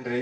తండ్రి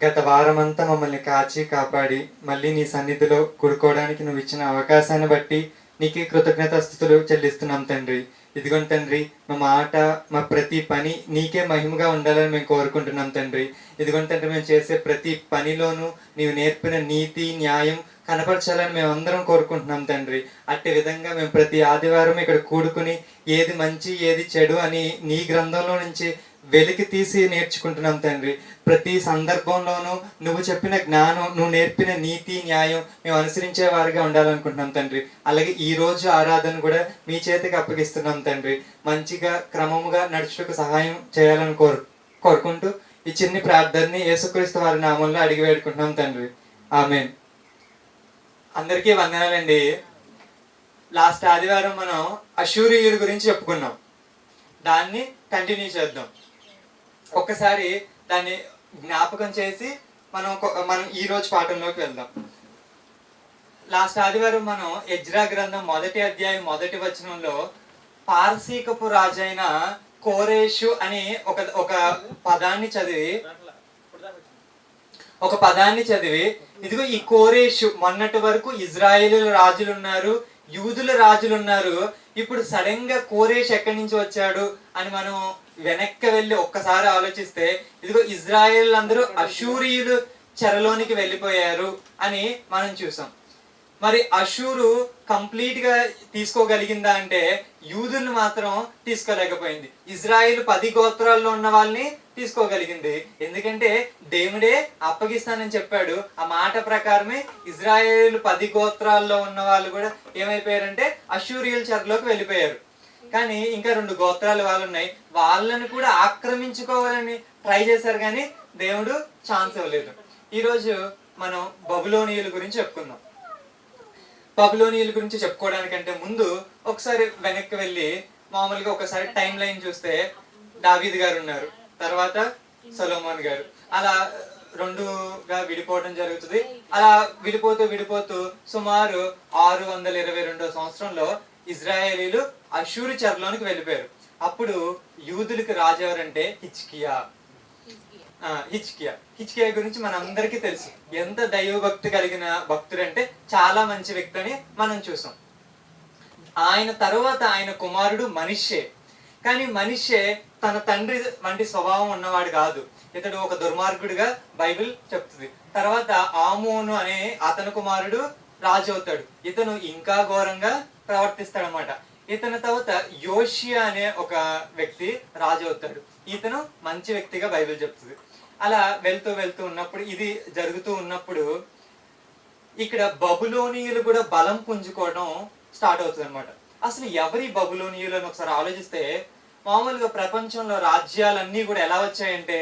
గత వారమంతా మమ్మల్ని కాచి కాపాడి మళ్ళీ నీ సన్నిధిలో కూడుకోవడానికి నువ్వు ఇచ్చిన అవకాశాన్ని బట్టి నీకే కృతజ్ఞతాస్థుతులు చెల్లిస్తున్నాం తండ్రి. ఇదిగోండి తండ్రి మా మాట మా ప్రతి పని నీకే మహిమగా ఉండాలని మేము కోరుకుంటున్నాం తండ్రి. ఇదిగోండి తండ్రి మేము చేసే ప్రతి పనిలోనూ నీవు నేర్పిన నీతి న్యాయం కనపరచాలని మేము అందరం కోరుకుంటున్నాం తండ్రి. అట్టి విధంగా మేము ప్రతి ఆదివారం ఇక్కడ కూడుకుని ఏది మంచి ఏది చెడు అని నీ గ్రంథంలో నుంచి వెలికి తీసి నేర్చుకుంటున్నాం తండ్రి. ప్రతి సందర్భంలోనూ నువ్వు చెప్పిన జ్ఞానం నువ్వు నేర్పిన నీతి న్యాయం మేము అనుసరించే వారిగా ఉండాలనుకుంటున్నాం తండ్రి. అలాగే ఈ రోజు ఆరాధన కూడా మీ చేతికి అప్పగిస్తున్నాం తండ్రి. మంచిగా క్రమముగా నడుచుటకు సహాయం చేయాలని కోరు కోరుకుంటూ ఈ చిన్ని ప్రార్థనని యేసుక్రీస్తు వారి నామంలో అడిగి వేడుకుంటున్నాం తండ్రి. ఆమె అందరికీ వందనాలండి. లాస్ట్ ఆదివారం మనం అశూరియుల గురించి చెప్పుకున్నాం. దాన్ని కంటిన్యూ చేద్దాం. ఒక్కసారి దాన్ని జ్ఞాపకం చేసి మనం మనం ఈ రోజు పాఠంలోకి వెళ్దాం. లాస్ట్ ఆదివారం మనం ఎజ్రా గ్రంథం మొదటి అధ్యాయం మొదటి వచనంలో పార్సీకపు రాజైన కోరేషు అని ఒక ఒక పదాన్ని చదివి ఒక పదాన్ని చదివి ఇదిగో ఈ కోరేషు మొన్నటి వరకు ఇజ్రాయేలు రాజులు ఉన్నారు యూదుల రాజులు ఉన్నారు ఇప్పుడు సడన్గా కోరేష్ ఎక్కడి నుంచి వచ్చాడు అని మనం వెనక్కి వెళ్ళి ఒక్కసారి ఆలోచిస్తే ఇదిగో ఇజ్రాయేల్ అందరూ అషూరియులు చెరలోనికి వెళ్ళిపోయారు అని మనం చూసాం. మరి అషూరు కంప్లీట్గా తీసుకోగలిగిందా అంటే యూదుల్ని మాత్రం తీసుకోలేకపోయింది. ఇజ్రాయిల్ పది గోత్రాల్లో ఉన్న వాళ్ళని తీసుకోగలిగింది. ఎందుకంటే దేవుడే అప్పగిస్తానని చెప్పాడు. ఆ మాట ప్రకారమే ఇజ్రాయేల్ పది గోత్రాల్లో ఉన్న వాళ్ళు కూడా ఏమైపోయారంటే అషూరియల్ చెరలోకి వెళ్ళిపోయారు. కానీ ఇంకా రెండు గోత్రాలు వాళ్ళు ఉన్నాయి వాళ్ళని కూడా ఆక్రమించుకోవాలని ట్రై చేశారు కానీ దేవుడు ఛాన్స్ ఇవ్వలేదు. ఈరోజు మనం బబులోనియుల గురించి చెప్పుకుందాం. బబులోనియుల గురించి చెప్పుకోవడానికంటే ముందు ఒకసారి వెనక్కి వెళ్ళి మామూలుగా ఒకసారి టైం లైన్ చూస్తే దావీద్ గారు ఉన్నారు. తర్వాత సలోమాన్ గారు. అలా రెండుగా విడిపోవడం జరుగుతుంది. అలా విడిపోతూ విడిపోతూ సుమారు ఆరు వందల ఇరవై రెండో సంవత్సరంలో ఇజ్రాయేలీలు అషూరు చెరలోనికి వెళ్ళిపోయారు. అప్పుడు యూదులకు రాజు ఎవరంటే హిచ్కియా హిచ్కియా హిచ్కియా గురించి మనందరికీ తెలుసు. ఎంత దైవభక్తి కలిగిన భక్తుడు అంటే చాలా మంచి వ్యక్తి అని మనం చూసాం. ఆయన తరువాత ఆయన కుమారుడు మనిషే. కానీ మనిషే తన తండ్రి వంటి స్వభావం ఉన్నవాడు కాదు. ఇతడు ఒక దుర్మార్గుడిగా బైబిల్ చెప్తుంది. తర్వాత ఆమోను అనే అతని కుమారుడు రాజు అవుతాడు ఇతను ఇంకా ఘోరంగా ప్రవర్తిస్తాడనమాట ఇతని తర్వాత యోషియా అనే ఒక వ్యక్తి రాజు అవుతాడు. ఇతను మంచి వ్యక్తిగా బైబిల్ చెప్తుంది. అలా వెళ్తూ వెళ్తూ ఉన్నప్పుడు ఇది జరుగుతూ ఉన్నప్పుడు ఇక్కడ బబులోనియులు కూడా బలం పుంజుకోవడం స్టార్ట్ అవుతుంది అనమాట అసలు ఎవరి బబులోనియులు అని ఒకసారి ఆలోచిస్తే మామూలుగా ప్రపంచంలో రాజ్యాలన్నీ కూడా ఎలా వచ్చాయంటే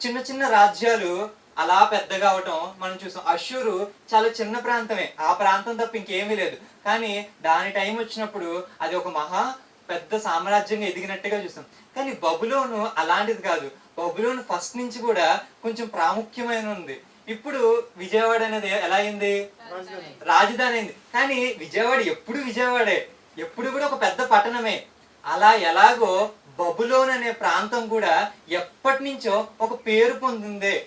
చిన్న చిన్న రాజ్యాలు అలా పెద్దగా అవటం మనం చూసాం. అషూరు చాలా చిన్న ప్రాంతమే. ఆ ప్రాంతం తప్ప ఇంకేమీ లేదు. కానీ దాని టైం వచ్చినప్పుడు అది ఒక మహా పెద్ద సామ్రాజ్యంగా ఎదిగినట్టుగా చూస్తాం కానీ బబులోను అలాంటిది కాదు. బబులోను ఫస్ట్ నుంచి కూడా కొంచెం ప్రాముఖ్యమైన ఉంది. ఇప్పుడు విజయవాడ అనేది ఎలా అయింది? రాజధాని అయింది. కానీ విజయవాడ ఎప్పుడు విజయవాడే? ఎప్పుడు కూడా ఒక పెద్ద పట్టణమే. అలా ఎలాగో బబులోన్ అనే ప్రాంతం కూడా ఎప్పటి నుంచో ఒక పేరు పొందిందే.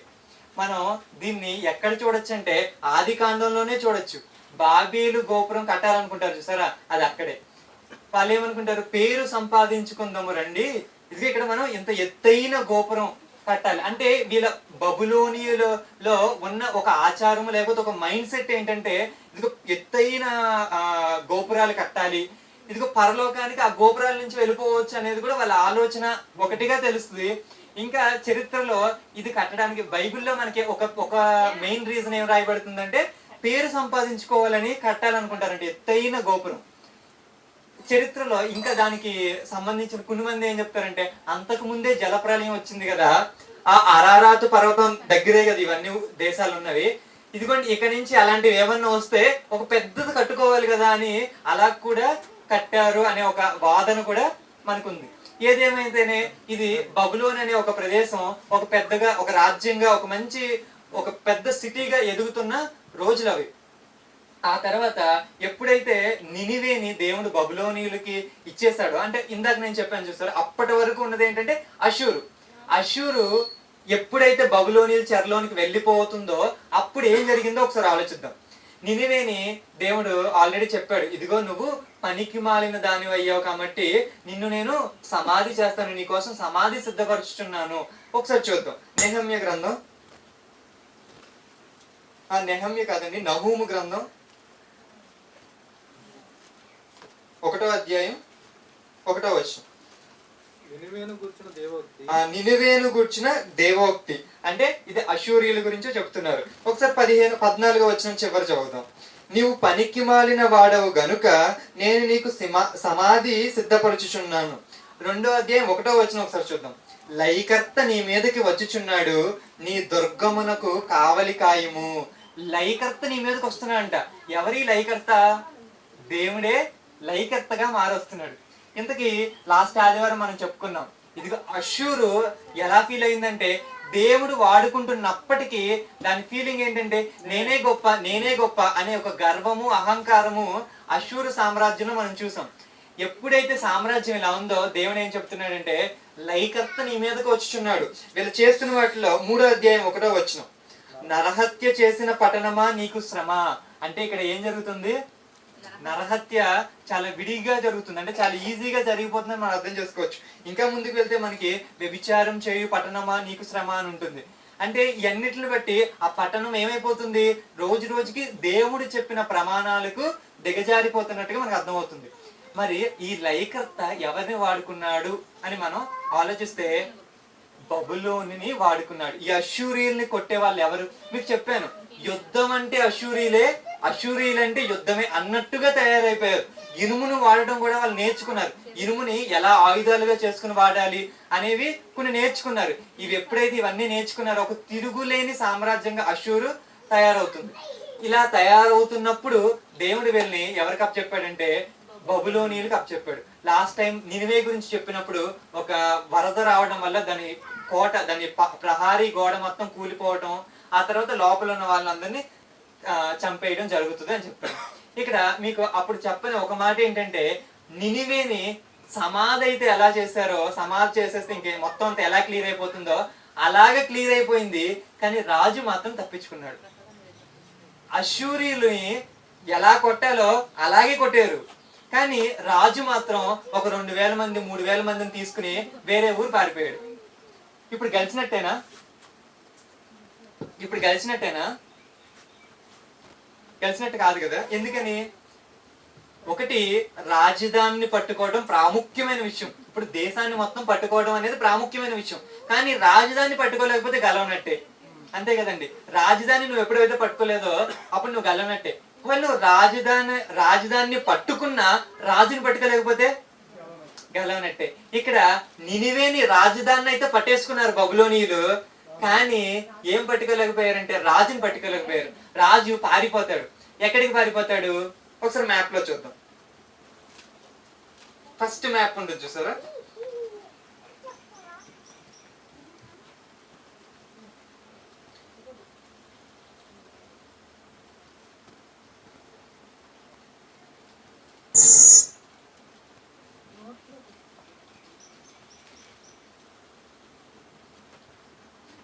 మనం దీన్ని ఎక్కడ చూడొచ్చు అంటే ఆది కాండంలోనే చూడొచ్చు. బాబీలు గోపురం కట్టాలనుకుంటారు చూసారా? అది అక్కడే. వాళ్ళు ఏమనుకుంటారు? పేరు సంపాదించుకుందాము రండి. ఇది ఇక్కడ మనం ఇంత ఎత్తైన గోపురం కట్టాలి. అంటే వీళ్ళ బబులోనియలో ఉన్న ఒక ఆచారము లేకపోతే ఒక మైండ్ సెట్ ఏంటంటే ఇదిగో ఎత్తైన గోపురాలు కట్టాలి. ఇదిగో పరలోకానికి ఆ గోపురాల నుంచి వెళ్ళిపోవచ్చు అనేది కూడా వాళ్ళ ఆలోచన ఒకటిగా తెలుస్తుంది. ఇంకా చరిత్రలో ఇది కట్టడానికి బైబిల్లో మనకి ఒక ఒక మెయిన్ రీజన్ ఏం రాయబడుతుందంటే పేరు సంపాదించుకోవాలని కట్టాలనుకుంటారంటే ఎత్తైన గోపురం. చరిత్రలో ఇంకా దానికి సంబంధించిన కొన్ని మంది ఏం చెప్తారంటే అంతకు ముందే జలప్రలయం వచ్చింది కదా ఆ అరారాతు పర్వతం దగ్గరే కదా ఇవన్నీ దేశాలు ఉన్నవి ఇదిగోండి ఇక నుంచి అలాంటివి ఏమన్నా వస్తే ఒక పెద్దది కట్టుకోవాలి కదా అని అలా కూడా కట్టారు అనే ఒక వాదన కూడా మనకుంది. ఏదేమైతేనే ఇది బబులోన్ అనే ఒక ప్రదేశం ఒక పెద్దగా ఒక రాజ్యంగా ఒక మంచి ఒక పెద్ద సిటీగా ఎదుగుతున్న రోజులు అవి ఆ తర్వాత ఎప్పుడైతే నినివేని దేవుడు బబులోనియులకి ఇచ్చేసాడో అంటే ఇందాక నేను చెప్పాను చూస్తారు అప్పటి వరకు ఉన్నది ఏంటంటే అషూరు అషూరు ఎప్పుడైతే బబులోని చెరలోనికి వెళ్ళిపోతుందో అప్పుడు ఏం జరిగిందో ఒకసారి ఆలోచిద్దాం. నిన్ననేని దేవుడు ఆల్రెడీ చెప్పాడు. ఇదిగో నువ్వు పనికి మాలిన దాని అయ్యావు కాబట్టి నిన్ను నేను సమాధి చేస్తాను నీ కోసం సమాధి సిద్ధపరుచుతున్నాను ఒకసారి చూద్దాం. నెహమ్య గ్రంథం. ఆ నెహమ్య కాదండి నహూము గ్రంథం. ఒకటో అధ్యాయం ఒకటో వచ్చం నినివేను దేవోక్తి. గుర్చిన దేవోక్తి. అంటే ఇది అశూరియుల గురించి చెప్తున్నారు. ఒకసారి పదిహేను పద్నాలుగు వచ్చిన చివరి చదువుదాం. నీవు పనికి మాలిన వాడవు గనుక నేను నీకు సిమా సమాధి సిద్ధపరచుచున్నాను. రెండో అధ్యాయం ఒకటో వచ్చిన ఒకసారి చూద్దాం. లైకర్త నీ మీదకి వచ్చుచున్నాడు నీ దుర్గమునకు కావలి కాయము. లైకర్త నీ మీదకి వస్తున్నాడంట. ఎవరి లైకర్త దేవుడే లైకర్తగా మారొస్తున్నాడు. ఇంతకీ లాస్ట్ ఆదివారం మనం చెప్పుకున్నాం. ఇదిగో అషూరు ఎలా ఫీల్ అయిందంటే దేవుడు వాడుకుంటున్నప్పటికీ దాని ఫీలింగ్ ఏంటంటే నేనే గొప్ప నేనే గొప్ప అనే ఒక గర్వము అహంకారము అషూరు సామ్రాజ్యంలో మనం చూసాం. ఎప్పుడైతే సామ్రాజ్యం ఇలా ఉందో దేవుడు ఏం చెప్తున్నాడంటే లైకర్త నీ మీదకు వచ్చుచున్నాడు. వీళ్ళు చేస్తున్న వాటిలో మూడో అధ్యాయం ఒకటో వచ్చిన నరహత్య చేసిన పట్టణమా నీకు శ్రమ? అంటే ఇక్కడ ఏం జరుగుతుంది? నరహత్య చాలా విడిగా జరుగుతుంది. అంటే చాలా ఈజీగా జరిగిపోతుందని మనం అర్థం చేసుకోవచ్చు. ఇంకా ముందుకు వెళ్తే మనకి వ్యభిచారం చేయు పట్టణమా నీకు శ్రమ అని ఉంటుంది. అంటే ఇవన్నిటిని బట్టి ఆ పట్టణం ఏమైపోతుంది? రోజు రోజుకి దేవుడు చెప్పిన ప్రమాణాలకు దిగజారిపోతున్నట్టుగా మనకు అర్థమవుతుంది. మరి ఈ లైకర్త ఎవరిని వాడుకున్నాడు అని మనం ఆలోచిస్తే బబులోని వాడుకున్నాడు. ఈ అశూరియుల్ని కొట్టే వాళ్ళు ఎవరు? మీకు చెప్పాను. యుద్ధం అంటే అశూరీలే అశూరీలు అంటే యుద్ధమే అన్నట్టుగా తయారైపోయారు. ఇనుమును వాడటం కూడా వాళ్ళు నేర్చుకున్నారు. ఇనుముని ఎలా ఆయుధాలుగా చేసుకుని వాడాలి అనేవి కొన్ని నేర్చుకున్నారు. ఇవి ఎప్పుడైతే ఇవన్నీ నేర్చుకున్నారో ఒక తిరుగులేని సామ్రాజ్యంగా అశూరు తయారవుతుంది. ఇలా తయారవుతున్నప్పుడు దేవుడు వెళ్ళి ఎవరికి అప్పచెప్పాడంటే బబులోనీలకు అప్పచెప్పాడు. లాస్ట్ టైం నినివే గురించి చెప్పినప్పుడు ఒక వరద రావడం వల్ల దాని కోట దాని ప్రహారీ గోడ మొత్తం కూలిపోవటం ఆ తర్వాత లోపల ఉన్న వాళ్ళందరినీ చంపేయడం జరుగుతుంది అని చెప్పాడు ఇక్కడ మీకు అప్పుడు చెప్పని ఒక మాట ఏంటంటే నినివేని సమాధి అయితే ఎలా చేశారో సమాధి చేసేస్తే ఇంకే మొత్తం అంతా ఎలా క్లియర్ అయిపోతుందో అలాగే క్లియర్ అయిపోయింది కానీ రాజు మాత్రం తప్పించుకున్నాడు. అశూరియులని ఎలా కొట్టాలో అలాగే కొట్టారు. కానీ రాజు మాత్రం ఒక రెండు వేల మంది మూడు వేల మందిని తీసుకుని వేరే ఊరు పారిపోయాడు. ఇప్పుడు గెలిచినట్టేనా? ఇప్పుడు గెలిచినట్టేనా? గెలిచినట్టు కాదు కదా. ఎందుకని? ఒకటి రాజధానిని పట్టుకోవడం ప్రాముఖ్యమైన విషయం. ఇప్పుడు దేశాన్ని మొత్తం పట్టుకోవడం అనేది ప్రాముఖ్యమైన విషయం. కానీ రాజధాని పట్టుకోలేకపోతే గెలవనట్టే. అంతే కదండి. రాజధాని నువ్వు ఎప్పుడైతే పట్టుకోలేదో అప్పుడు నువ్వు గెలవనట్టే. ఒకవేళ నువ్వు రాజధాని రాజధానిని పట్టుకున్నా రాజుని పట్టుకోలేకపోతే గెలవనట్టే. ఇక్కడ నినివేని రాజధానిని అయితే పట్టేసుకున్నారు బబులోనీయులు. కానీ ఏం పట్టుకోలేకపోయారంటే రాజుని పట్టుకోలేకపోయారు. రాజు పారిపోతాడు. ఎక్కడికి పారిపోతాడు? ఒకసారి మ్యాప్లో చూద్దాం. ఫస్ట్ మ్యాప్ ఉంటుంది చూసారా?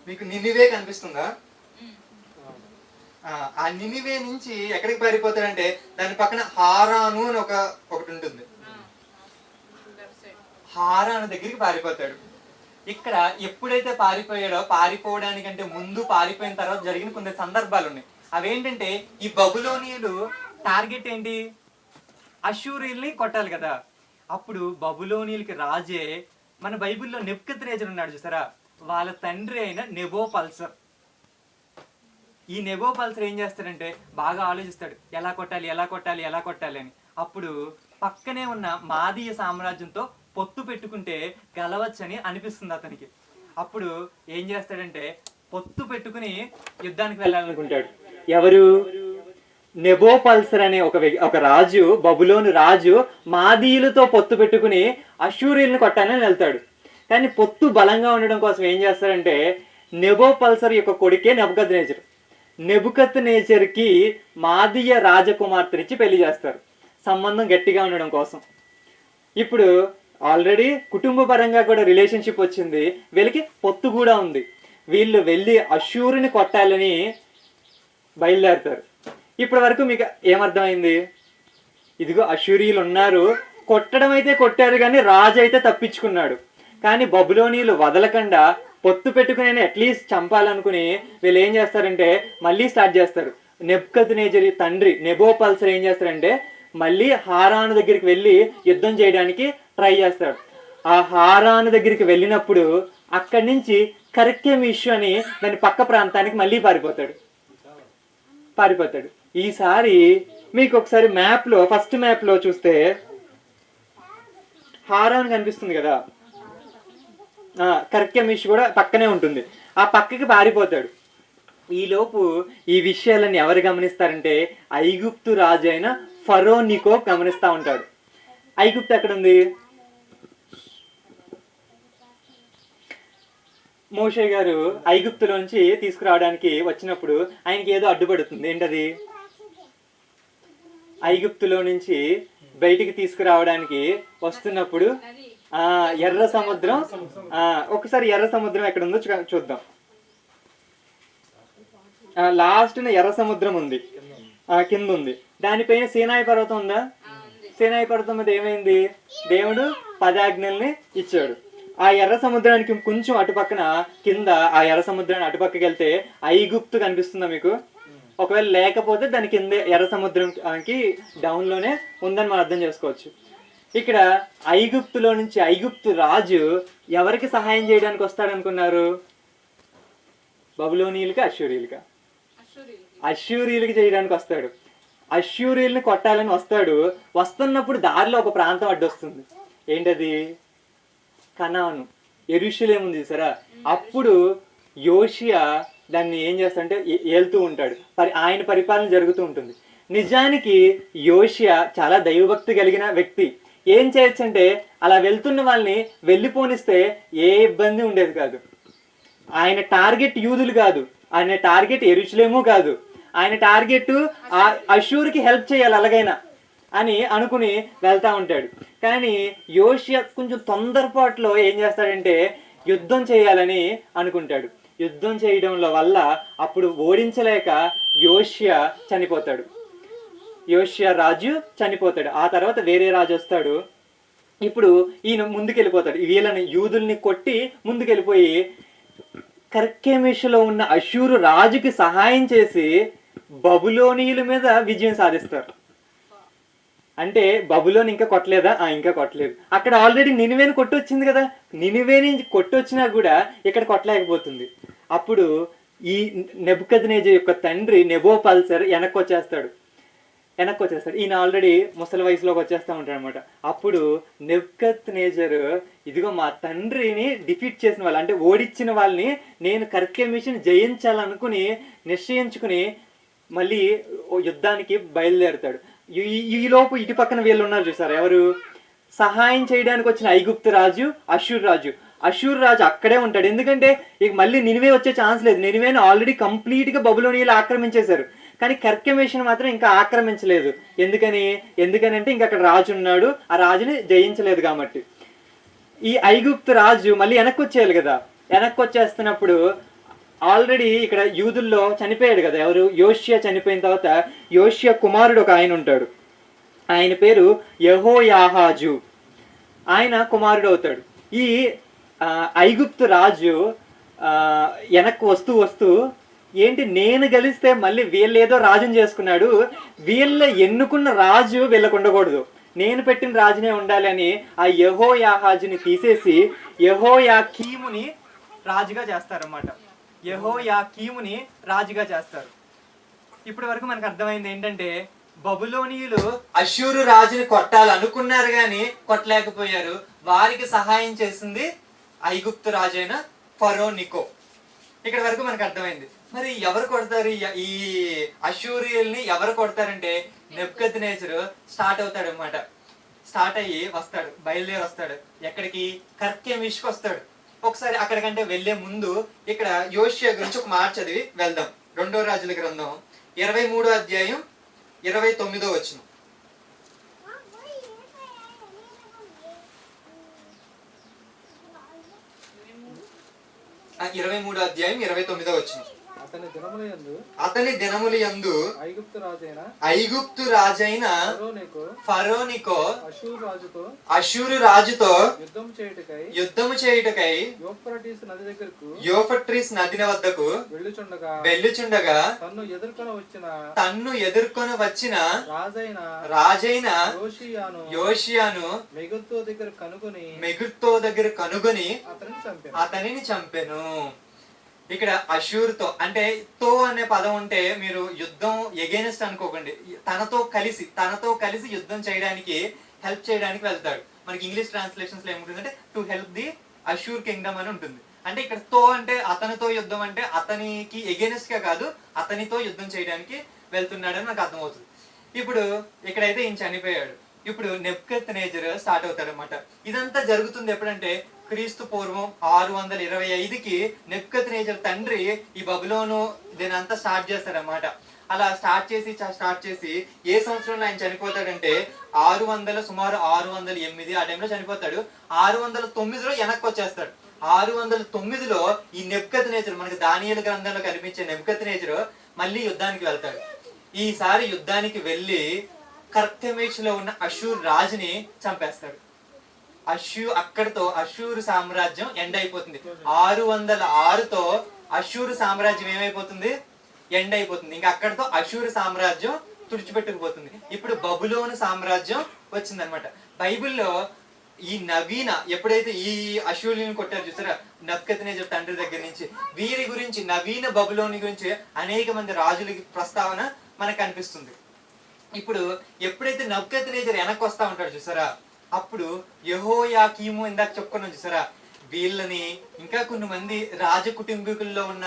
మీకు నినివే కనిపిస్తుందా? ఆ, నినివే నుంచి ఎక్కడికి పారిపోతాడంటే దాని పక్కన హారాను అని ఒక ఒకటి ఉంటుంది. హారాను దగ్గరికి పారిపోతాడు. ఇక్కడ ఎప్పుడైతే పారిపోయాడో పారిపోవడానికంటే ముందు పారిపోయిన తర్వాత జరిగిన కొన్ని సందర్భాలు ఉన్నాయి. అవేంటంటే ఈ బబులోనియులు టార్గెట్ ఏంటి? అశూరియుల్ని కొట్టాలి కదా. అప్పుడు బబులోనియులకి రాజే మన బైబిల్లో నెప్కత్ రేజర్ ఉన్నాడు చూసారా? వాళ్ళ తండ్రి అయిన నెబో పల్సర్. ఈ నెబో పల్సర్ ఏం చేస్తాడంటే బాగా ఆలోచిస్తాడు. ఎలా కొట్టాలి ఎలా కొట్టాలి ఎలా కొట్టాలి అని. అప్పుడు పక్కనే ఉన్న మాదీయ సామ్రాజ్యంతో పొత్తు పెట్టుకుంటే గెలవచ్చని అనిపిస్తుంది అతనికి. అప్పుడు ఏం చేస్తాడంటే పొత్తు పెట్టుకుని యుద్ధానికి వెళ్ళాలనుకుంటాడు. ఎవరు? నెబో పల్సర్ అనే ఒక వ్యక్తి- ఒక రాజు బబులోను రాజు మాదీయులతో పొత్తు పెట్టుకుని అశూరియులను కొట్టాలని వెళ్తాడు. కానీ పొత్తు బలంగా ఉండడం కోసం ఏం చేస్తారంటే నెబో పల్సర్ యొక్క కొడుకే నెబుకత్ నేచర్ నెబుకత్ నేచర్కి మాదీయ రాజకుమార్తెనిచ్చి పెళ్ళి చేస్తారు. సంబంధం గట్టిగా ఉండడం కోసం. ఇప్పుడు ఆల్రెడీ కుటుంబ పరంగా కూడా రిలేషన్షిప్ వచ్చింది. వీళ్ళకి పొత్తు కూడా ఉంది. వీళ్ళు వెళ్ళి అశూరుని కొట్టాలని బయలుదేరుతారు. ఇప్పటి వరకు మీకు ఏమర్థమైంది? ఇదిగో అశూరియులు ఉన్నారు. కొట్టడం అయితే కొట్టారు కానీ రాజు అయితే తప్పించుకున్నాడు. కానీ బబులోనీలు వదలకుండా పొత్తు పెట్టుకుని అట్లీస్ట్ చంపాలనుకుని వీళ్ళు ఏం చేస్తారంటే మళ్ళీ స్టార్ట్ చేస్తారు. నెబ్కత్ నేజరి తండ్రి నెబో పల్సర్ ఏం చేస్తారంటే మళ్ళీ హారాను దగ్గరికి వెళ్ళి యుద్ధం చేయడానికి ట్రై చేస్తాడు ఆ హారాను దగ్గరికి వెళ్ళినప్పుడు అక్కడి నుంచి కరెక్టేమిషు అని దాని పక్క ప్రాంతానికి మళ్ళీ పారిపోతాడు. పారిపోతాడు. ఈసారి మీకు ఒకసారి మ్యాప్లో ఫస్ట్ మ్యాప్లో చూస్తే హారాన్ కనిపిస్తుంది కదా? కర్కెమిష్ కూడా పక్కనే ఉంటుంది. ఆ పక్కకి పారిపోతాడు. ఈలోపు ఈ విషయాలను ఎవరు గమనిస్తారంటే ఐగుప్తు రాజు అయిన ఫరోనికో గమనిస్తా ఉంటాడు. ఐగుప్తు ఎక్కడ ఉంది మోషే గారు ఐగుప్తులోంచి తీసుకురావడానికి వచ్చినప్పుడు ఆయనకి ఏదో అడ్డుపడుతుంది. ఏంటది? ఐగుప్తులో నుంచి బయటికి తీసుకురావడానికి వస్తున్నప్పుడు ఎర్ర సముద్రం. ఆ ఒకసారి ఎర్ర సముద్రం ఎక్కడ ఉందో చూద్దాం. లాస్ట్ ఎర్ర సముద్రం ఉంది. ఆ కింద ఉంది దానిపైన సీనాయి పర్వతం ఉందా? సీనాయి పర్వతం మీద ఏమైంది? దేవుడు పదాజ్ఞల్ని ఇచ్చాడు. ఆ ఎర్ర సముద్రానికి కొంచెం అటుపక్కన కింద ఆ ఎర్ర సముద్రాన్ని అటుపక్కకి వెళ్తే ఐగుప్తు కనిపిస్తుందా మీకు? ఒకవేళ లేకపోతే దాని కింద ఎర్ర సముద్రంకి డౌన్లోనే ఉందని మనం అర్థం చేసుకోవచ్చు. ఇక్కడ ఐగుప్తులో నుంచి ఐగుప్తు రాజు ఎవరికి సహాయం చేయడానికి వస్తాడు అనుకున్నారు బబులోనీయులకి అశ్వరీయులకి అశ్యూరియులకి చేయడానికి వస్తాడు. అశ్యూరియుల్ని కొట్టాలని వస్తాడు. వస్తున్నప్పుడు దారిలో ఒక ప్రాంతం అడ్డొస్తుంది. ఏంటది? కనాను. ఎరుషులేం ఉంది సరే అప్పుడు యోషియా దాన్ని ఏం చేస్తాడంటే ఏ- ఏలుతూ ఉంటాడు. పరి ఆయన పరిపాలన జరుగుతూ ఉంటుంది. నిజానికి యోషియా చాలా దైవభక్తి కలిగిన వ్యక్తి. ఏం చేయొచ్చంటే అలా వెళ్తున్న వాళ్ళని వెళ్ళిపోనిస్తే ఏ ఇబ్బంది ఉండేది కాదు. ఆయన టార్గెట్ యూదులు కాదు ఆయన టార్గెట్ ఎరుచులేమో కాదు. ఆయన టార్గెట్ ఆ అషూర్కి హెల్ప్ చేయాలి అలాగైనా అని అనుకుని వెళ్తా ఉంటాడు. కానీ యోషియా కొంచెం తొందరపాటులో ఏం చేస్తాడంటే యుద్ధం చేయాలని అనుకుంటాడు. యుద్ధం చేయడంలో వల్ల అప్పుడు ఓడించలేక యోషియా చనిపోతాడు. యోషియా రాజు చనిపోతాడు. ఆ తర్వాత వేరే రాజు వస్తాడు. ఇప్పుడు ఈయన ముందుకెళ్ళిపోతాడు. వీళ్ళని యూదుల్ని కొట్టి ముందుకెళ్ళిపోయి కర్కెమిషులో ఉన్న అశూరు రాజుకి సహాయం చేసి బబులోనియుల మీద విజయం సాధిస్తారు. అంటే బబులోని ఇంకా కొట్టలేదా? ఆ ఇంకా కొట్టలేదు. అక్కడ ఆల్రెడీ నినివేని కొట్టొచ్చింది కదా. నినివేని కొట్టొచ్చినా కూడా ఇక్కడ కొట్టలేకపోతుంది. అప్పుడు ఈ నెబుకద్నేజ యొక్క తండ్రి నెబో పల్సర్ వెనక్కి వచ్చేస్తాడు వెనక్కి వచ్చేస్తాడు ఈయన ఆల్రెడీ ముసలి వయసులోకి వచ్చేస్తా ఉంటాడు అనమాట అప్పుడు నెబ్కత్ నేజర్ ఇదిగో మా తండ్రిని డిఫీట్ చేసిన వాళ్ళు అంటే ఓడించిన వాళ్ళని నేను కర్కే మిషన్ జయించాలనుకుని నిశ్చయించుకుని మళ్ళీ ఓ యుద్ధానికి బయలుదేరుతాడు. ఈ- ఇటు పక్కన వీళ్ళు ఉన్నారు చూసారు? ఎవరు? సహాయం చేయడానికి వచ్చిన ఐగుప్తు రాజు అషూర్ రాజు. అషూర్ రాజు అక్కడే ఉంటాడు. ఎందుకంటే ఇక మళ్ళీ నినివే వచ్చే ఛాన్స్ లేదు. నినివేని ఆల్రెడీ కంప్లీట్గా బబులోనియలు ఆక్రమించేశారు. కానీ కర్కెమేషన్ మాత్రం ఇంకా ఆక్రమించలేదు. ఎందుకని? ఎందుకని అంటే ఇంకా అక్కడ రాజు ఉన్నాడు. ఆ రాజుని జయించలేదు కాబట్టి. ఈ ఐగుప్తు రాజు మళ్ళీ వెనక్కి వచ్చేయాలి కదా. వెనక్కి వచ్చేస్తున్నప్పుడు ఆల్రెడీ ఇక్కడ యూదుల్లో చనిపోయాడు కదా. ఎవరు? యోషియా చనిపోయిన తర్వాత యోషియా కుమారుడు ఒక ఆయన ఉంటాడు. ఆయన పేరు యహోయాహాజు. ఆయన కుమారుడు అవుతాడు. ఈ ఐగుప్తు రాజు ఆ, వెనక్కి వస్తూ వస్తూ ఏంటి నేను గెలిస్తే మళ్ళీ వీళ్ళు ఏదో రాజుని చేసుకున్నాడు? వీళ్ళ ఎన్నుకున్న రాజు వీళ్ళకు ఉండకూడదు. నేను పెట్టిన రాజునే ఉండాలని ఆ యహో యాహాజుని తీసేసి యహో యా కీముని రాజుగా చేస్తారన్నమాట. యహో యా కీముని రాజుగా చేస్తారు. ఇప్పటి వరకు మనకు అర్థమైంది ఏంటంటే బబులోనియులు అశూరు రాజుని కొట్టాలనుకున్నారు గాని కొట్టలేకపోయారు. వారికి సహాయం చేసింది ఐగుప్తు రాజైన అయిన ఫరో నికో. ఇక్కడ వరకు మనకు అర్థమైంది. మరి ఎవరు కొడతారు? ఈ- ఈ ఎవరు కొడతారంటే నెప్కత్ నేచర్ స్టార్ట్ అవుతాడు అనమాట స్టార్ట్ అయ్యి వస్తాడు బయలుదేరి వస్తాడు. ఎక్కడికి? కర్కెమిష్కి వస్తాడు. ఒకసారి అక్కడికంటే వెళ్ళే ముందు ఇక్కడ యోషియా గురించి ఒక మాట చదివి వెళ్దాం. రెండో రాజుల గ్రంథం ఇరవై మూడో అధ్యాయం ఇరవై తొమ్మిదో వచ్చిన ఇరవై మూడో అధ్యాయం ఇరవై తొమ్మిదో వచ్చినాం అతని దినముల యందు అతని దినములు యందు ఐగుప్తు రాజైన ఐగుప్తు రాజైన ఫరోనికు ఫరోనికో అషూర్ రాజుతో అశూరు రాజుతో యుద్ధం చేయుటకై యుద్ధము చేయుటకై యోఫ్రటీస్ నది దగ్గరకు యోఫట్రిస్ నదిన వద్దకు వెళ్ళుచుండగా వెళ్ళుచుండగా తన్ను ఎదుర్కొని వచ్చిన తన్ను ఎదుర్కొని వచ్చిన రాజైన రాజైన యోషియాను యోషియాను మెగుతో దగ్గర కనుగొని మెగుర్తో దగ్గర కనుగొని అతనిని చంపాను. అతనిని చంపెను. ఇక్కడ అషూర్తో అంటే తో అనే పదం ఉంటే మీరు యుద్ధం ఎగైనెస్ట్ అనుకోకండి. తనతో కలిసి తనతో కలిసి యుద్ధం చేయడానికి హెల్ప్ చేయడానికి వెళ్తాడు. మనకి ఇంగ్లీష్ ట్రాన్స్లేషన్స్లో ఏముంటుందంటే to help the Ashur kingdom అని ఉంటుంది. అంటే ఇక్కడ తో అంటే అతనితో యుద్ధం అంటే అతనికి ఎగైనెస్ట్గా కాదు అతనితో యుద్ధం చేయడానికి వెళ్తున్నాడని నాకు అర్థమవుతుంది. ఇప్పుడు ఇక్కడైతే ఈయన చనిపోయాడు. ఇప్పుడు నెప్కెత్ నేజర్ స్టార్ట్ అవుతాడు అనమాట ఇదంతా జరుగుతుంది ఎప్పుడంటే క్రీస్తు పూర్వం ఆరు వందల ఇరవై ఐదుకి నెప్కత్ నేజర్ తండ్రి ఈ బబులోను దీని అంతా స్టార్ట్ చేస్తాడనమాట అలా స్టార్ట్ చేసి స్టార్ట్ చేసి ఏ సంవత్సరంలో ఆయన చనిపోతాడంటే ఆరు వందల సుమారు ఆరు వందల ఎనిమిది ఆ టైంలో చనిపోతాడు. ఆరు వందల తొమ్మిదిలో వెనక్కి వచ్చేస్తాడు ఆరు వందల తొమ్మిదిలో ఈ నెప్కత్ నేచర్ మనకి దానియల గ్రంథంలో కనిపించే నెప్కత్ నేచర్ మళ్ళీ యుద్ధానికి వెళ్తాడు. ఈసారి యుద్ధానికి వెళ్ళి కర్తమేచ్లో ఉన్న అషూర్ రాజుని చంపేస్తాడు. అషూ అక్కడతో అషూరు సామ్రాజ్యం ఎండ్ అయిపోతుంది. ఆరు వందల ఆరుతో అషూరు సామ్రాజ్యం ఏమైపోతుంది? ఎండ్ అయిపోతుంది. ఇంకా అక్కడతో అషూరు సామ్రాజ్యం తుడిచిపెట్టుకుపోతుంది. ఇప్పుడు బబులోను సామ్రాజ్యం వచ్చిందనమాట. బైబిల్లో ఈ నవీన ఎప్పుడైతే ఈ అశూలిని కొట్టారు చూసారా? నబ్కత్నేజర్ తండ్రి దగ్గర నుంచి. వీరి గురించి నవీన బబులోని గురించి అనేక మంది రాజులకి ప్రస్తావన మనకు కనిపిస్తుంది ఇప్పుడు ఎప్పుడైతే నబ్కత్నేజర్ వెనక్కి వస్తా ఉంటాడు చూసారా? అప్పుడు యహోయాకీము ఇందాక చెప్పుకున్నాం చూసారా? వీళ్ళని ఇంకా కొన్ని మంది రాజ కుటుంబీకుల్లో ఉన్న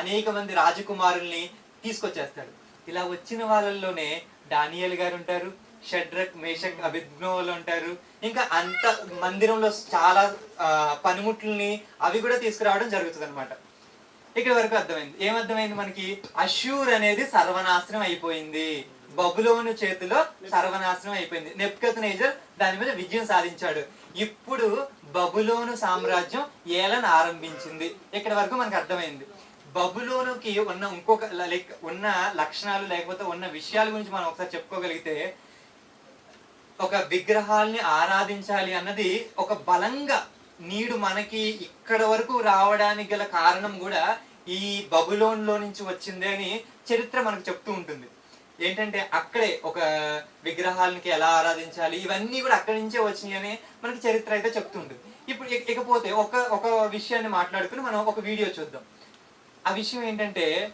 అనేక మంది రాజకుమారుల్ని తీసుకొచ్చేస్తాడు. ఇలా వచ్చిన వాళ్ళల్లోనే డానియల్ గారు ఉంటారు షడ్రక్ మేషక్ అభిజ్ఞోలు ఉంటారు. ఇంకా అంత మందిరంలో చాలా పనిముట్లని అవి కూడా తీసుకురావడం జరుగుతుంది అనమాట ఇక్కడ వరకు అర్థమైంది. ఏమర్థమైంది మనకి? అష్యూర్ అనేది సర్వనాశనం అయిపోయింది. బబులోను చేతిలో సర్వనాశనం అయిపోయింది. నెప్కత్ నేజర్ దాని మీద విజయం సాధించాడు. ఇప్పుడు బబులోను సామ్రాజ్యం ఏలన ఆరంభించింది. ఇక్కడ వరకు మనకు అర్థమైంది. బబులోనుకి ఉన్న ఇంకొక లైక్ ఉన్న లక్షణాలు లేకపోతే ఉన్న విషయాల గురించి మనం ఒకసారి చెప్పుకోగలిగితే ఒక విగ్రహాల్ని ఆరాధించాలి అన్నది ఒక బలంగా నీడు మనకి ఇక్కడ వరకు రావడానికి గల కారణం కూడా ఈ బబులోన్లో నుంచి వచ్చింది అని చరిత్ర మనకు చెప్తూ ఉంటుంది. ఏంటంటే అక్కడే ఒక విగ్రహాలకి ఎలా ఆరాధించాలి? ఇవన్నీ కూడా అక్కడి నుంచే వచ్చినాయి మనకి చరిత్ర అయితే చెప్తుంటుంది. ఇప్పుడు ఇకపోతే ఒక ఒక విషయాన్ని మాట్లాడుకుని మనం ఒక వీడియో చూద్దాం. ఆ విషయం ఏంటంటే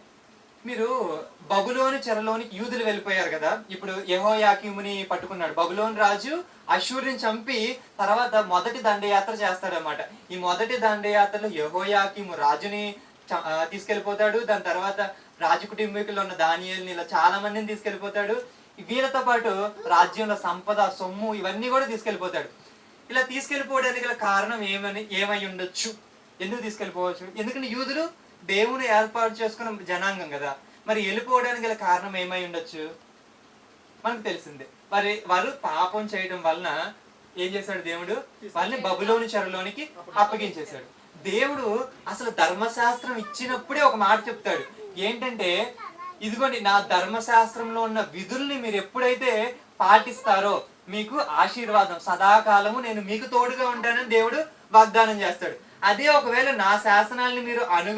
మీరు బబులోని చెరలోని యూదులు వెళ్ళిపోయారు కదా? ఇప్పుడు యెహోయాకీముని పట్టుకున్నాడు. బబులోని రాజు అశూర్ని చంపి తర్వాత మొదటి దండయాత్ర చేస్తాడనమాట ఈ మొదటి దండయాత్రలో యెహోయాకీము రాజుని చ- దాని తర్వాత రాజు కుటుంబీకుల్లో ఉన్న దానియల్ని ఇలా చాలా మందిని తీసుకెళ్ళిపోతాడు వీళ్ళతో పాటు రాజ్యంలో సంపద సొమ్ము ఇవన్నీ కూడా తీసుకెళ్ళిపోతాడు ఇలా తీసుకెళ్ళిపోవడానికి గల కారణం ఏమని ఏమై ఉండొచ్చు? ఎందుకు తీసుకెళ్ళిపోవచ్చు ఎందుకంటే యూదులు దేవుని ఏర్పాటు చేసుకున్న జనాంగం కదా. మరి వెళ్ళిపోవడానికి గల కారణం ఏమై ఉండొచ్చు? మనకు తెలిసిందే. మరి వారు పాపం చేయడం వలన ఏం చేశాడు దేవుడు? వాళ్ళని బబులోని చెరలోనికి అప్పగించేశాడు. దేవుడు అసలు ధర్మశాస్త్రం ఇచ్చినప్పుడే ఒక మాట చెప్తాడు. ఏంటంటే ఇదిగోండి నా ధర్మశాస్త్రంలో ఉన్న విధుల్ని మీరు ఎప్పుడైతే పాటిస్తారో మీకు ఆశీర్వాదం సదాకాలము నేను మీకు తోడుగా ఉంటానని దేవుడు వాగ్దానం చేస్తాడు. అదే ఒకవేళ నా శాసనాల్ని మీరు అను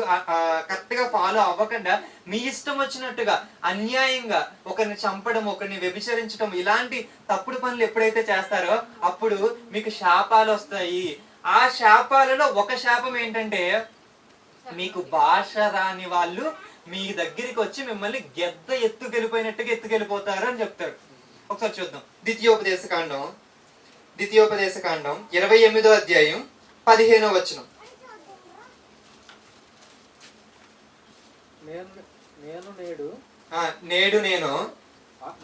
కరెక్ట్గా ఫాలో అవ్వకుండా మీ ఇష్టం వచ్చినట్టుగా అన్యాయంగా ఒకరిని చంపడం ఒకరిని వ్యభిచరించడం ఇలాంటి తప్పుడు పనులు ఎప్పుడైతే చేస్తారో అప్పుడు మీకు శాపాలు వస్తాయి. ఆ శాపాలలో ఒక శాపం ఏంటంటే మీకు భాష రాని వాళ్ళు మీ దగ్గరికి వచ్చి మిమ్మల్ని గెద్ద ఎత్తుకెళ్ళిపోయినట్టుగా ఎత్తుకెళ్ళిపోతారు అని చెప్తాడు ఒకసారి చూద్దాం. ద్వితీయోపదేశ కాండం ద్వితీయోపదేశ కాండం ఇరవై ఎనిమిదో అధ్యాయం పదిహేనో వచనం. నేను నేను నేడు నేడు నేను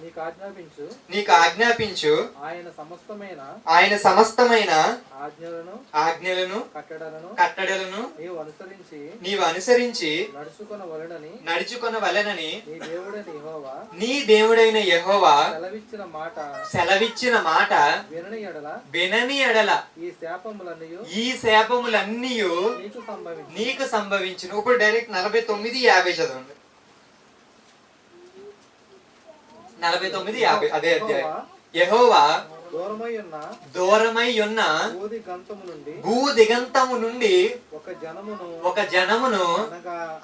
నీకు ఆజ్ఞాపించు. నీకు ఆజ్ఞాపించు. ఆయన సమస్తమైన ఆయన సమస్తమైన ఆజ్ఞలను ఆజ్ఞలను కట్టడలను కట్టడలను నీవు అనుసరించి నీవు అనుసరించి నడుచుకున్న వలనని నడుచుకొన వలనని నీ దేవుడైన యెహోవా నీ దేవుడైన యెహోవా సెలవిచ్చిన మాట సెలవిచ్చిన మాట వినని ఎడల వినని ఎడల ఈ శాపములన్నీ ఈ శాపములన్నీ నీకు సంభవించు నీకు సంభవించును. ఇప్పుడు డైరెక్ట్ నలభై తొమ్మిది యాభై చదవండి. నలభై తొమ్మిది యాభై అదే అధ్యాయం యెహోవా దూరమై ఉన్న దూరమై ఉన్న ఊది గంతము నుండి భూ దిగంతము నుండి ఒక జనమును ఒక జనమును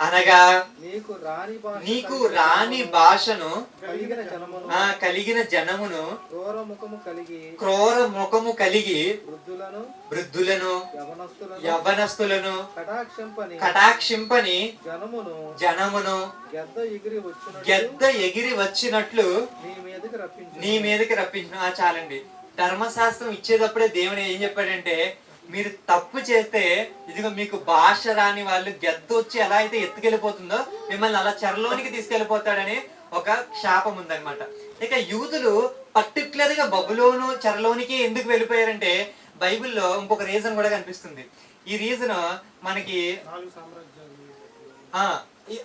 అనగా నీకు రాని నీకు రాని భాషను కలిగిన జనమును ఆ కలిగిన జనమును క్రూర ముఖము కలిగి క్రూర ముఖము కలిగి వృద్ధులను వృద్ధులను యవనస్తులను కటాక్షంపని కటాక్షింపని జనమును జనమును గద్ద ఎగిరి వచ్చినట్లు నీ మీదకి రప్పించు. నీ మీదకి రప్పించిన ఆ చాలండి. ధర్మశాస్త్రం ఇచ్చేటప్పుడే దేవుడు ఏం చెప్పాడంటే మీరు తప్పు చేస్తే ఇదిగో మీకు భాష రాని వాళ్ళు గెద్ద వచ్చి ఎలా అయితే ఎత్తుకెళ్ళిపోతుందో మిమ్మల్ని అలా చెరలోనికి తీసుకెళ్ళిపోతాడని ఒక శాపం ఉందన్నమాట. ఇక యూదులు పర్టికులర్గా బబులోను చెరలోనికి ఎందుకు వెళ్ళిపోయారంటే బైబిల్లో ఇంకొక రీజన్ కూడా కనిపిస్తుంది. ఈ రీజన్ మనకి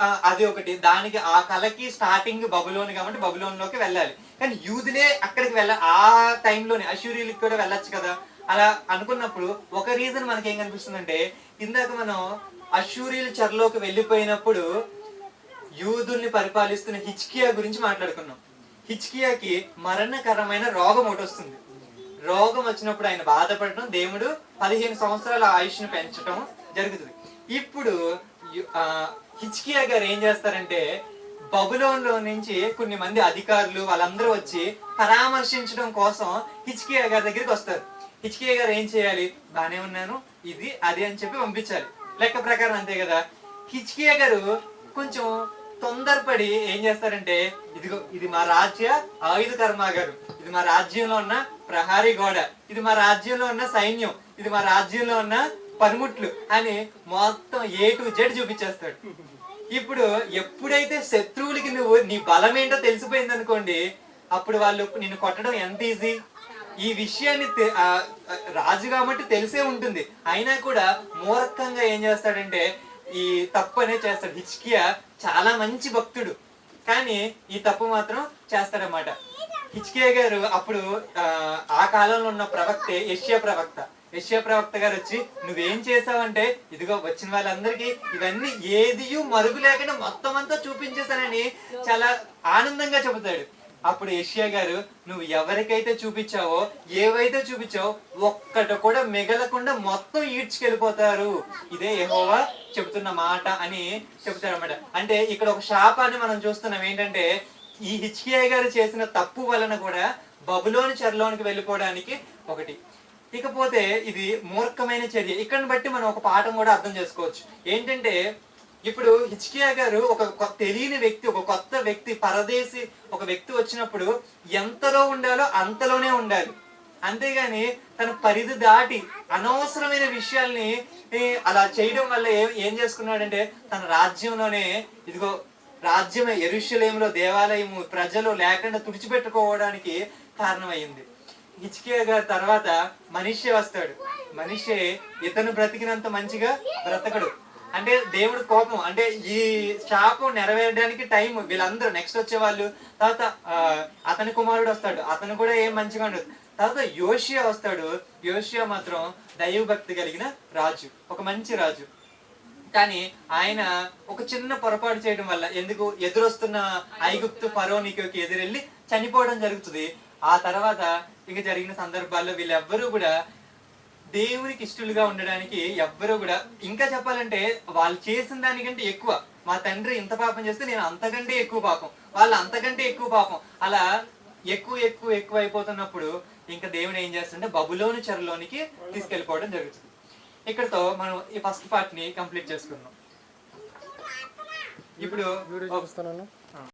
అది ఒకటి. దానికి ఆ కళకి స్టార్టింగ్ బబులోన్ కాబట్టి బబులోన్లోకి వెళ్ళాలి. కానీ యూదులే అక్కడికి వెళ్ళ ఆ టైంలోనే అశూరియులకి కూడా వెళ్ళొచ్చు కదా. అలా అనుకున్నప్పుడు ఒక రీజన్ మనకి ఏం కనిపిస్తుందంటే ఇందాక మనం అశూరియుల చెరలోకి వెళ్ళిపోయినప్పుడు యూదుల్ని పరిపాలిస్తున్న హిచ్కియా గురించి మాట్లాడుకున్నాం. హిచ్కియాకి మరణకరమైన రోగం ఒకటి వస్తుంది. రోగం వచ్చినప్పుడు ఆయన బాధపడటం దేవుడు పదిహేను సంవత్సరాల ఆయుష్ను పెంచడం జరుగుతుంది. ఇప్పుడు హిచ్కియా గారు ఏం చేస్తారంటే బబులోన్లో నుంచి కొన్ని మంది అధికారులు వాళ్ళందరూ వచ్చి పరామర్శించడం కోసం హిచ్కియా గారి దగ్గరికి వస్తారు. హిచ్కియా గారు ఏం చేయాలి? బానే ఉన్నాను ఇది అది అని చెప్పి పంపించాలి. లెక్క ప్రకారం అంతే కదా. హిచ్కియా గారు కొంచెం తొందరపడి ఏం చేస్తారంటే ఇదిగో ఇది మా రాజ్య ఆయుధ కర్మాగారం ఇది మా రాజ్యంలో ఉన్న ప్రహారీ గోడ. ఇది మా రాజ్యంలో ఉన్న సైన్యం. ఇది మా రాజ్యంలో ఉన్న పనిముట్లు అని మొత్తం ఏ టు జెడ్ చూపించేస్తాడు. ఇప్పుడు ఎప్పుడైతే శత్రువులకి నువ్వు నీ బలం ఏంటో తెలిసిపోయింది అనుకోండి అప్పుడు వాళ్ళు నిన్ను కొట్టడం ఎంత ఈజీ ఈ విషయాన్ని రాజు కాబట్టి తెలిసే ఉంటుంది. అయినా కూడా మూర్ఖంగా ఏం చేస్తాడంటే ఈ తప్పు అనేది చేస్తాడు. హిచ్కియా చాలా మంచి భక్తుడు. కానీ ఈ తప్పు మాత్రం చేస్తాడనమాట హిచ్కియా గారు అప్పుడు ఆ, ఆ కాలంలో ఉన్న ప్రవక్తే యష్యా ప్రవక్త. యశ్య ప్రవక్త గారు వచ్చి నువ్వేం చేసావంటే ఇదిగో వచ్చిన వాళ్ళందరికీ ఇవన్నీ ఏది మరుగు లేకుండా మొత్తం అంతా చూపించేశానని చాలా ఆనందంగా చెబుతాడు. అప్పుడు యష్యా గారు నువ్వు ఎవరికైతే చూపించావో ఏవైతే చూపించావో ఒక్కట కూడా మిగలకుండా మొత్తం ఈడ్చుకెళ్ళిపోతారు. ఇదే యెహోవా చెబుతున్న మాట అని చెప్తాడు అంటే ఇక్కడ ఒక శాపాన్ని మనం చూస్తున్నాం. ఏంటంటే ఈ హిచ్కియా గారు చేసిన తప్పు వలన కూడా బబులోని చెరలోనికి వెళ్ళిపోవడానికి ఒకటి. ఇకపోతే ఇది మూర్ఖమైన చర్య. ఇక్కడిని బట్టి మనం ఒక పాఠం కూడా అర్థం చేసుకోవచ్చు. ఏంటంటే ఇప్పుడు హిచ్కియా గారు ఒక తెలియని వ్యక్తి ఒక కొత్త వ్యక్తి పరదేశి ఒక వ్యక్తి వచ్చినప్పుడు ఎంతలో ఉండాలో అంతలోనే ఉండాలి. అంతేగాని తన పరిధి దాటి అనవసరమైన విషయాల్ని అలా చేయడం వల్ల ఏం చేసుకున్నాడంటే తన రాజ్యంలోనే ఇదిగో రాజ్యమే ఎరుషలేంలో దేవాలయము ప్రజలు లేకుండా తుడిచిపెట్టుకోవడానికి కారణమైంది. హిచ్కియా తర్వాత మనిషి వస్తాడు. మనిషి ఇతను బ్రతికినంత మంచిగా బ్రతకడు. అంటే దేవుడు కోపం. అంటే ఈ శాపం నెరవేరడానికి టైం వీళ్ళందరూ నెక్స్ట్ వచ్చే వాళ్ళు తర్వాత అతని కుమారుడు వస్తాడు. అతను కూడా ఏం మంచిగా ఉండదు తర్వాత యోషియా వస్తాడు. యోషియా మాత్రం దైవభక్తి కలిగిన రాజు. ఒక మంచి రాజు. కానీ ఆయన ఒక చిన్న పొరపాటు చేయడం వల్ల ఎందుకు? ఎదురొస్తున్న ఐగుప్తు ఫరోనికోకి ఎదురెళ్ళి చనిపోవడం జరుగుతుంది. ఆ తర్వాత ఇక జరిగిన సందర్భాల్లో వీళ్ళెవ్వరూ కూడా దేవునికి ఇష్టలుగా ఉండడానికి ఎవ్వరూ కూడా ఇంకా చెప్పాలంటే వాళ్ళు చేసిన దానికంటే ఎక్కువ మా తండ్రి ఇంత పాపం చేస్తే నేను అంతకంటే ఎక్కువ పాపం వాళ్ళు అంతకంటే ఎక్కువ పాపం. అలా ఎక్కువ ఎక్కువ ఎక్కువ అయిపోతున్నప్పుడు ఇంకా దేవుడు ఏం చేస్తుంటే బబులోని చెరలోనికి తీసుకెళ్ళిపోవడం జరుగుతుంది. ఇక్కడతో మనం ఈ ఫస్ట్ పార్ట్ని కంప్లీట్ చేసుకున్నాం ఇప్పుడు